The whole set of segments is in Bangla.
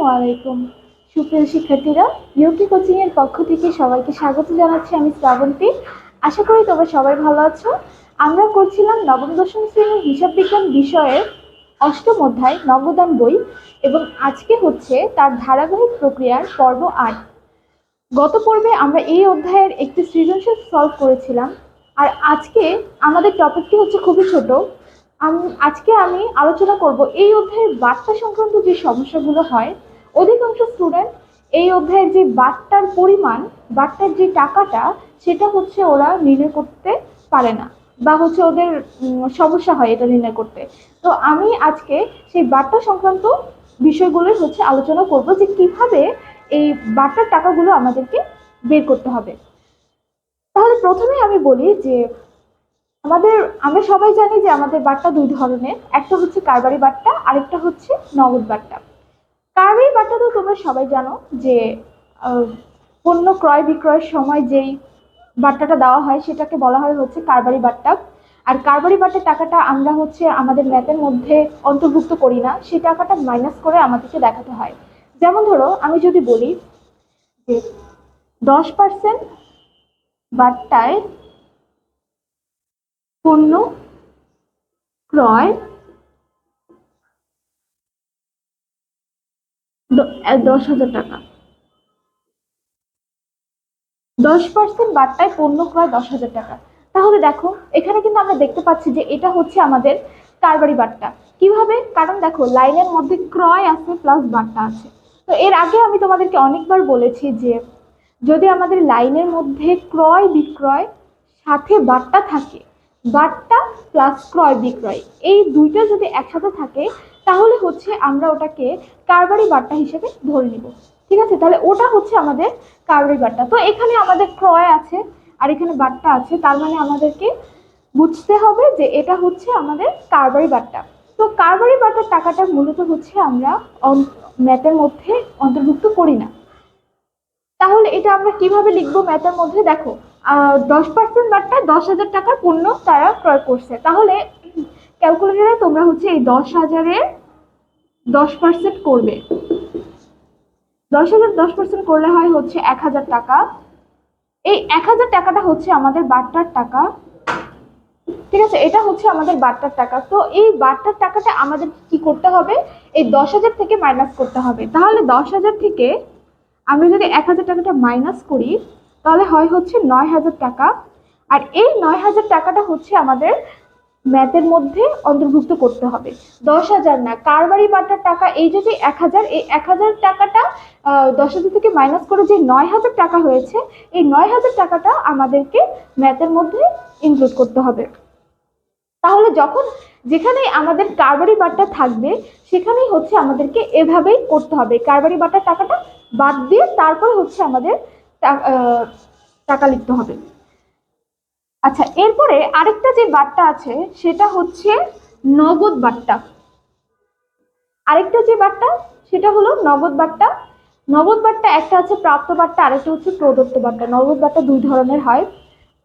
ওয়ালাইকুম। সুপ্রিয় শিক্ষার্থীরা, ইউকি কোচিং এর পক্ষ থেকে সবাইকে স্বাগত জানাচ্ছি আমি শ্রাবন্তী আশা করি তোমরা সবাই ভালো আছো। আমরা করছিলাম নবম দশম শ্রেণির হিসাব বিজ্ঞান বিষয়ের অষ্টম অধ্যায় নবদান বই এবং আজকে হচ্ছে তার ধারাবাহিক প্রক্রিয়ার পর্ব আট। গত পর্বে আমরা এই অধ্যায়ের একটি সৃজনশীল সলভ করেছিলাম। আর আজকে আমাদের টপিকটি হচ্ছে খুবই ছোট। আম- আজকে আমি আলোচনা করব এই অধ্যায়ের বার্তা সংক্রান্ত যে সমস্যাগুলো হয় অধিকাংশ স্টুডেন্ট এই অধ্যায়ের যে বার্তার পরিমাণ বার্তার যে টাকাটা, সেটা হচ্ছে ওরা নির্ণয় করতে পারে না বা হচ্ছে ওদের সমস্যা হয় এটা নির্ণয় করতে। তো আমি আজকে সেই বার্তা সংক্রান্ত বিষয়গুলোই হচ্ছে আলোচনা করব যে কীভাবে এই বার্তার টাকাগুলো আমাদেরকে বের করতে হবে। তাহলে প্রথমে আমি বলি যে আমাদের, আমরা সবাই জানি যে আমাদের বার্তা দুই ধরনের, একটা হচ্ছে কারবারি বার্তা আরেকটা হচ্ছে নগদ বার্তা কারবারি বার্তা তো তোমরা সবাই জানো যে পণ্য ক্রয় বিক্রয়ের সময় যেই বার্তাটা দেওয়া হয় সেটাকে বলা হয় হচ্ছে কারবারি বার্তা। আর কারবারি বার্তার টাকাটা আমরা হচ্ছে আমাদের ম্যাথের মধ্যে অন্তর্ভুক্ত করি না, সেই টাকাটা মাইনাস করে আমাদেরকে দেখাতে হয়। যেমন ধরো, আমি যদি বলি যে দশ পার্সেন্ট বার্তায় পণ্য ক্রয় দ- এ, দশ হাজার টাকা। দশ পার্সেন্ট বার্তায় পণ্য ক্রয় দশ হাজার টাকা। তাহলে দেখো, এখানে কিন্তু আমরা দেখতে পাচ্ছি যে এটা হচ্ছে আমাদের কারবারি বার্তা কীভাবে? কারণ দেখো, লাইনের মধ্যে ক্রয় আছে প্লাস বার্তা আছে। তো এর আগে আমি তোমাদেরকে অনেকবার বলেছি যে, যদি আমাদের লাইনের মধ্যে ক্রয় বিক্রয় সাথে বার্তা থাকে বার্তা প্লাস ক্রয় বিক্রয়, এই দুইটা যদি একসাথে থাকে তাহলে হচ্ছে আমরা ওটাকে কারবারি বার্তা হিসেবে ধরে নিব। ঠিক আছে? তাহলে ওটা হচ্ছে আমাদের কারবারি বার্তা তো এখানে আমাদের ক্রয় আছে আর এখানে বার্তা আছে। তার মানে আমাদেরকে বুঝতে হবে যে এটা হচ্ছে আমাদের কারবারি বার্তা তো কারবারি বার্তার টাকাটা মূলত হচ্ছে আমরা ম্যাথের মধ্যে অন্তর্ভুক্ত করি না। তাহলে এটা আমরা কীভাবে লিখব ম্যাথের মধ্যে? দেখো দশ পার্সেন্ট বার্তা দশ হাজার টাকার পণ্য তারা ক্রয় করছে। তাহলে ক্যালকুলেটারে তোমরা হচ্ছে এই দশ হাজারের দশ পার্সেন্ট করবে। দশ হাজার দশ পার্সেন্ট করলে হয় হচ্ছে এক হাজার টাকা। এই এক হাজার টাকাটা হচ্ছে আমাদের বার্তার টাকা। ঠিক আছে? এটা হচ্ছে আমাদের বার্তার টাকা। তো এই বার্তার টাকাটা আমাদের কি করতে হবে? এই দশ হাজার থেকে মাইনাস করতে হবে। তাহলে দশ হাজার থেকে আমরা যদি এক হাজার টাকাটা মাইনাস করি, তাহলে হয় হচ্ছে নয় হাজার টাকা। আর এই নয় হাজার টাকাটা হচ্ছে আমাদের ম্যাথের মধ্যে অন্তর্ভুক্ত করতে হবে। দশ হাজার না, কারবারি বাটার টাকা, এই যে যে এক হাজার, এই এক হাজার টাকাটা দশ হাজার থেকে মাইনাস করে যে নয় হাজার টাকা হয়েছে, এই নয় হাজার টাকাটা আমাদেরকে ম্যাথের মধ্যে ইনক্লুড করতে হবে। তাহলে যখন যেখানে আমাদের কারবারি বাট্টা থাকবে, সেখানেই হচ্ছে আমাদেরকে এভাবেই করতে হবে। কারবারি বাট্টার টাকাটা বাদ দিয়ে তারপর হচ্ছে আমাদের টাকা লিখতে হবে। আচ্ছা এরপরে আরেকটা যে বাট্টা আছে, সেটা হচ্ছে নগদ বাট্টা আরেকটা যে বাট্টা সেটা হলো নগদ বাট্টা নগদ বাট্টা একটা আছে প্রাপ্ত বাট্টা আরেকটা হচ্ছে প্রদত্ত বাট্টা নগদ বাট্টা দুই ধরনের হয়,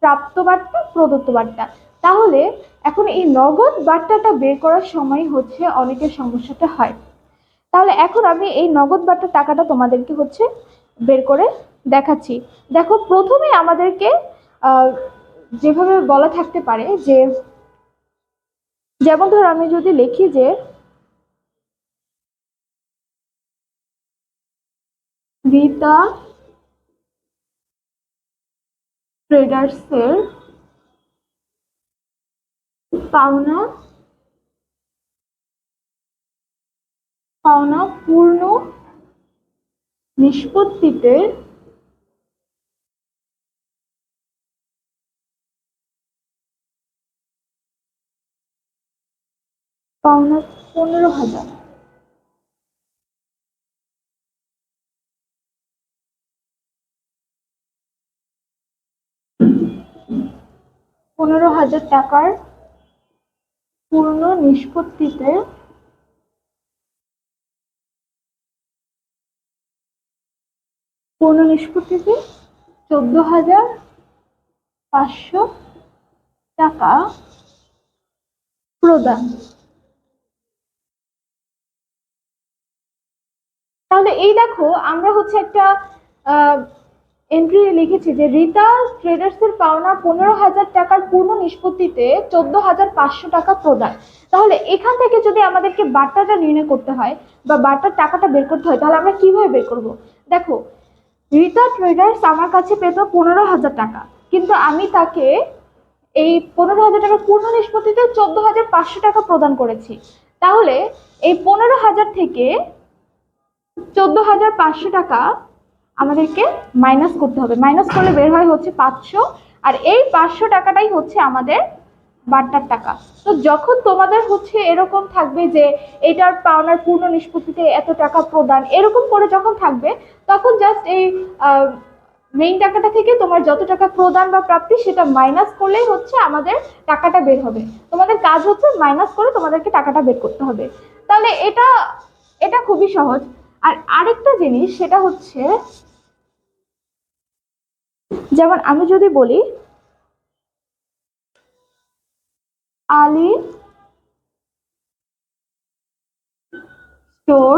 প্রাপ্ত বাট্টা প্রদত্ত বাট্টা তাহলে এখন এই নগদ বাট্টাটা বের করার সময় হচ্ছে অনেকের সমস্যাটা হয়। তাহলে এখন আমি এই নগদ বাট্টার টাকাটা তোমাদেরকে হচ্ছে বের করে দেখাচ্ছি। দেখো, প্রথমে আমাদেরকে যেভাবে বলা থাকতে পারে যে, যেমন ধর আমি যদি লিখি যে রিতা ট্রেডার্সের পাওনা পাওনা পূর্ণ নিষ্পত্তিতে পাওনা পনেরো হাজার। পনেরো হাজার টাকার পূর্ণ নিষ্পত্তিতে পূর্ণ নিষ্পত্তিতে চোদ্দ হাজার পাঁচশো টাকা প্রদান। তাহলে এই দেখো, আমরা হচ্ছে একটা এন্ট্রি লিখেছি যে রিতা ট্রেডার্স এর পাওনা পনেরো হাজার টাকার পূর্ণ নিষ্পত্তিতে চোদ্দ হাজার পাঁচশো টাকা প্রদান। তাহলে এখান থেকে যদি আমাদেরকে বার্তাটা নির্ণয় করতে হয় বা বার্তার টাকাটা বের করতে হয়, তাহলে আমরা কীভাবে বের করব? দেখো, রিতা ট্রেডার্স আমার কাছে পেত পনেরো হাজার টাকা, কিন্তু আমি তাকে এই পনেরো হাজার টাকার পূর্ণ নিষ্পত্তিতে চোদ্দ হাজার পাঁচশো টাকা প্রদান করেছি। তাহলে এই পনেরো হাজার থেকে চোদ্দ হাজার পাঁচশো টাকা আমাদেরকে মাইনাস করতে হবে। মাইনাস করলে বের হয় হচ্ছে পাঁচশো। আর এই পাঁচশো টাকাটাই হচ্ছে আমাদের বাট্টার টাকা। তো যখন তোমাদের হচ্ছে এরকম থাকবে যে এটার পাওনার পূর্ণ নিষ্পত্তিতে এত টাকা প্রদান, এরকম করে যখন থাকবে, তখন জাস্ট এই মেইন টাকাটা থেকে তোমার যত টাকা প্রদান বা প্রাপ্তি সেটা মাইনাস করলেই হচ্ছে আমাদের টাকাটা বের হবে। তোমাদের কাজ হচ্ছে মাইনাস করে তোমাদেরকে টাকাটা বের করতে হবে। তাহলে এটা এটা খুবই সহজ। আর আরেকটা জিনিস, সেটা হচ্ছে যেমন আমি যদি বলি, আলী স্টোর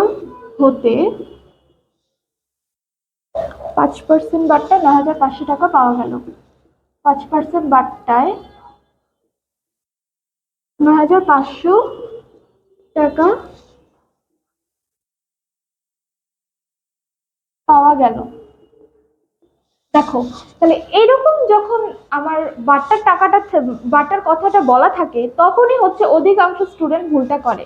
হতে পাঁচ পার্সেন্ট বাট্টায় নয় হাজার পাঁচশো টাকা পাওয়া গেল। পাঁচ পার্সেন্ট বাট্টায় নয় হাজার পাঁচশো টাকা পাওয়া গেল। দেখো, তাহলে এরকম যখন আমার বাট্টার টাকাটা বাট্টার কথাটা বলা থাকে, তখনই হচ্ছে অধিকাংশ স্টুডেন্ট ভুলটা করে।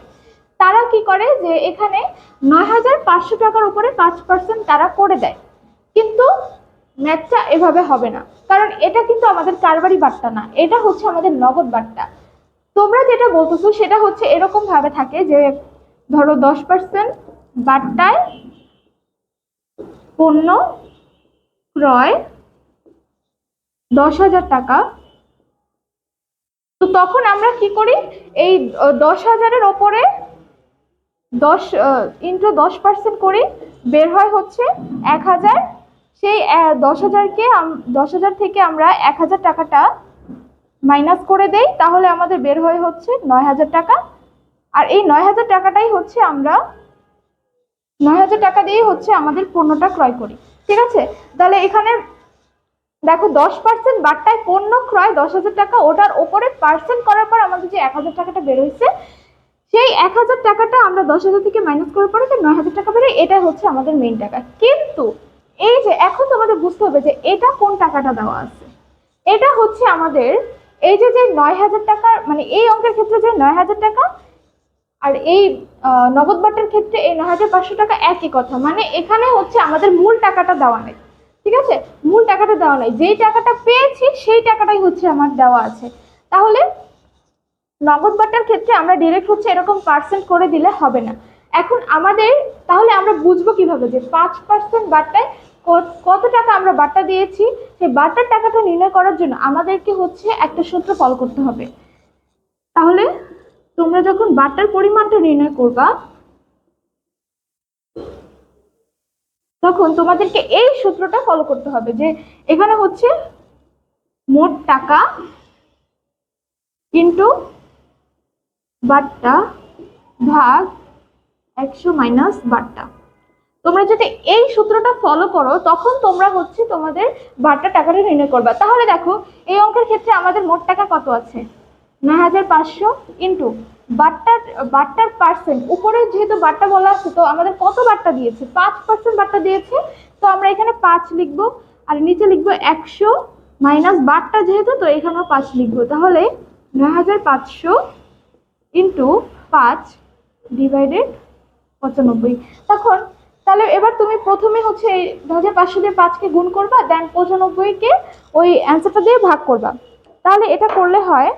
তারা কি করে যে এখানে নয় হাজার পাঁচশো টাকার উপরে পাঁচ পার্সেন্ট তারা করে দেয়। কিন্তু ম্যাথটা এভাবে হবে না। কারণ এটা কিন্তু আমাদের কারবারি বার্তা না, এটা হচ্ছে আমাদের নগদ বার্তা তোমরা যেটা বলতেছো সেটা হচ্ছে এরকম ভাবে থাকে যে, ধরো দশ পার্সেন্ট বাট্টায় পণ্য ক্রয় দশ হাজার টাকা। তো তখন আমরা কি করি? এই দশ হাজারের ওপরে দশ ইন্টু দশ পার্সেন্ট করি। বের হয় হচ্ছে এক হাজার। সেই দশ হাজারকে দশ হাজার থেকে আমরা এক হাজার টাকাটা মাইনাস করে দেই। তাহলে আমাদের বের হয় হচ্ছে নয় হাজার টাকা। আর এই নয় হাজার টাকাটাই হচ্ছে আমরা নয় হাজার টাকা দিয়ে হচ্ছে আমাদের পণ্যটা ক্রয় করি, ঠিক আছে? তাহলে এখানে দেখো দশ পার্সেন্ট বাট্টায় পণ্য ক্রয়, দশ হাজার টাকা ওটার ওপরে পার্সেন্ট করার পর আমাদের যে এক হাজার টাকাটা বেরোইছে সেই এক হাজার টাকাটা আমরা দশ হাজার থেকে মাইনাস করার পরে যে নয় হাজার টাকা বেরোয়, এটা হচ্ছে আমাদের মেইন টাকা। কিন্তু এই যে এখন তোমাদের বুঝতে হবে যে এটা কোন টাকাটা দেওয়া আছে। এটা হচ্ছে আমাদের এই যে যে নয় হাজার টাকা মানে এই অঙ্কের ক্ষেত্রে যে নয় হাজার টাকা আর এই নগদ বাটের ক্ষেত্রে এই ন হাজার পাঁচশো টাকা একই কথা। মানে এখানে হচ্ছে আমাদের মূল টাকাটা দেওয়া নেই। ঠিক আছে? মূল টাকাটা দেওয়া নাই। যেই টাকাটা পেয়েছি, সেই টাকাটাই হচ্ছে আমার দেওয়া আছে। তাহলে নগদ বাটার ক্ষেত্রে আমরা ডিরেক্ট হচ্ছে এরকম পার্সেন্ট করে দিলে হবে না। এখন আমাদের, তাহলে আমরা বুঝব কীভাবে যে পাঁচ পার্সেন্ট বাট্টায় কত- টাকা আমরা বাট্টা দিয়েছি? সেই বাট্টার টাকাটা নির্ণয় করার জন্য আমাদেরকে হচ্ছে একটা সূত্র ফলো করতে হবে। তাহলে তোমরা যখন বাট্টার পরিমাণটা নির্ণয় করবা, তখন তোমাদেরকে এই সূত্রটা ফলো করতে হবে যে এখানে হচ্ছে মোট টাকা ইন্টু বাট্টা ভাগ একশো মাইনাস বাট্টা তোমরা যদি এই সূত্রটা ফলো করো, তখন তোমরা হচ্ছে তোমাদের বাট্টা টাকাটা নির্ণয় করবা। তাহলে দেখো, এই অঙ্কের ক্ষেত্রে আমাদের মোট টাকা কত আছে? নয় হাজার পাঁচশো ইন্টু বাট্টার বাট্টার পার্সেন্ট উপরে যেহেতু বাট্টা বলা আছে, তো আমাদের কত বাট্টা দিয়েছে? পাঁচ পার্সেন্ট বাট্টা দিয়েছে। তো আমরা এখানে পাঁচ লিখব, আর নিচে লিখব একশো মাইনাস বাট্টা যেহেতু, তো এখানেও পাঁচ লিখব। তাহলে নয় হাজার পাঁচশো ইন্টু পাঁচ ডিভাইডেড পঁচানব্বই। তখন, তাহলে এবার তুমি প্রথমে হচ্ছে এই দু হাজার পাঁচশো দিয়ে পাঁচকে গুণ করবা দেন পঁচানব্বইকে ওই অ্যান্সারটা দিয়ে ভাগ করবা। তাহলে এটা করলে হয়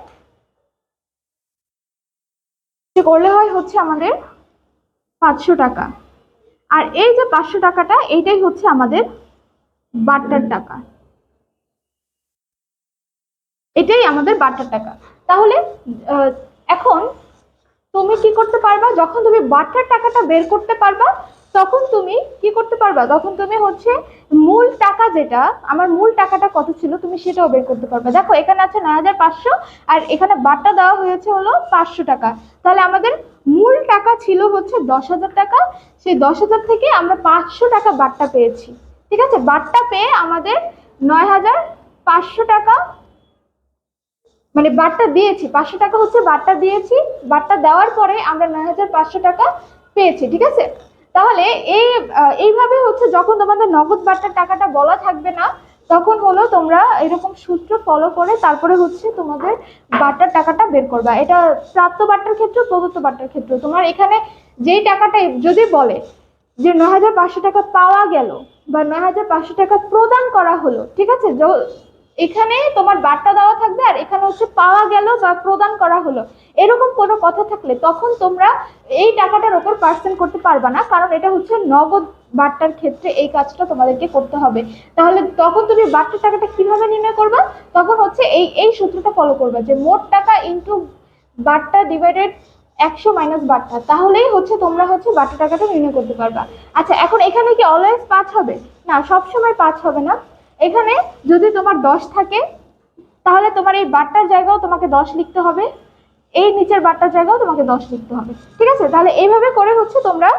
করলে হয় হচ্ছে আমাদের পাঁচশো টাকা। আর এই যে পাঁচশো টাকাটা, এইটাই হচ্ছে আমাদের বাট্টার টাকা। এটাই আমাদের বাট্টার টাকা। তাহলে এখন তুমি কি করতে পারবা? যখন তুমি বাট্টার টাকাটা বের করতে পারবা তখন তুমি কি করতে পারবা? তখন তুমি হচ্ছে মূল টাকা যেটা, আমার মূল টাকাটা কত ছিল তুমি সেটাও বের করতে পারবে। দেখো, এখানে আছে নয় হাজার পাঁচশো আর এখানে বাট্টা দেওয়া হয়েছে হলো পাঁচশো টাকা। তাহলে আমাদের মূল টাকা ছিল হচ্ছে দশ হাজার টাকা। সেই দশ হাজার থেকে আমরা পাঁচশো টাকা বাট্টা পেয়েছি। ঠিক আছে? বাট্টা পেয়ে আমাদের নয় হাজার পাঁচশো টাকা মানে বাট্টা দিয়েছি। পাঁচশো টাকা হচ্ছে বাট্টা দিয়েছি। বাট্টা দেওয়ার পরে আমরা নয় হাজার পাঁচশো টাকা পেয়েছি। ঠিক আছে? তাহলে এই এইভাবে হচ্ছে যখন তোমাদের নগদ বাট্টার টাকাটা বলা থাকবে না, তখন হলো তোমরা এরকম সূত্র ফলো করে তারপরে হচ্ছে তোমাদের বাট্টার টাকাটা বের করবা। এটা প্রাপ্ত বাট্টার ক্ষেত্রে, প্রদত্ত বাট্টার ক্ষেত্রে। তোমার এখানে যেই টাকাটা যদি বলে যে নয় হাজার পাঁচশো টাকা পাওয়া গেল বা নয় হাজার পাঁচশো টাকা প্রদান করা হলো, ঠিক আছে? এখানে তোমার বার্তা দেওয়া থাকবে আর এখানে হচ্ছে পাওয়া গেল বা প্রদান করা হলো। এরকম কোনো কথা থাকলে তখন তোমরা এই টাকাটার ওপর পার্সেন্ট করতে পারবা না, কারণ এটা হচ্ছে নগদ বার্তার ক্ষেত্রে এই কাজটা তোমাদেরকে করতে হবে। তাহলে তখন তুমি বার্তার টাকাটা কীভাবে নির্ণয় করবা? তখন হচ্ছে এই এই সূত্রটা ফলো করবা যে মোট টাকা ইন্টু বার্তা ডিভাইডেড একশো মাইনাস বার্তা, তাহলেই হচ্ছে তোমরা হচ্ছে বার্তা টাকাটা নির্ণয় করতে পারবা। আচ্ছা এখন এখানে কি অলওয়েজ পাঁচ হবে? না, সবসময় পাঁচ হবে না। এখানে যদি তোমার দশ থাকে, তাহলে তোমার এই বারটার জায়গাও তোমাকে দশ লিখতে হবে, এই নিচের বারটার জায়গাও তোমাকে দশ লিখতে হবে, ঠিক আছে? তাহলে এইভাবে করে হচ্ছে তোমরা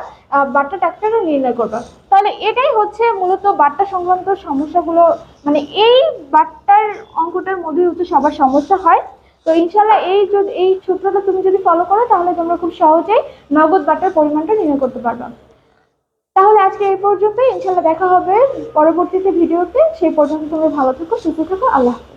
বার্তা টাকাটা নির্ণয় করবে। তাহলে এটাই হচ্ছে মূলত বার্তা সংক্রান্ত সমস্যাগুলো মানে এই বার্তার অঙ্কটার মধ্যে হচ্ছে সবার সমস্যা হয়। তো ইনশাল্লাহ এই যদি এই সূত্রটা তুমি যদি ফলো করো, তাহলে তোমরা খুব সহজেই নগদ বার্তার পরিমাণটা নির্ণয় করতে পারবে। তাহলে আজকে এই পর্যন্তই। ইনশাল্লাহ দেখা হবে পরবর্তীতে ভিডিওতে। সেই পর্যন্ত তুমি ভালো থেকো, সুস্থ থেকো। আল্লাহ হাফেজ।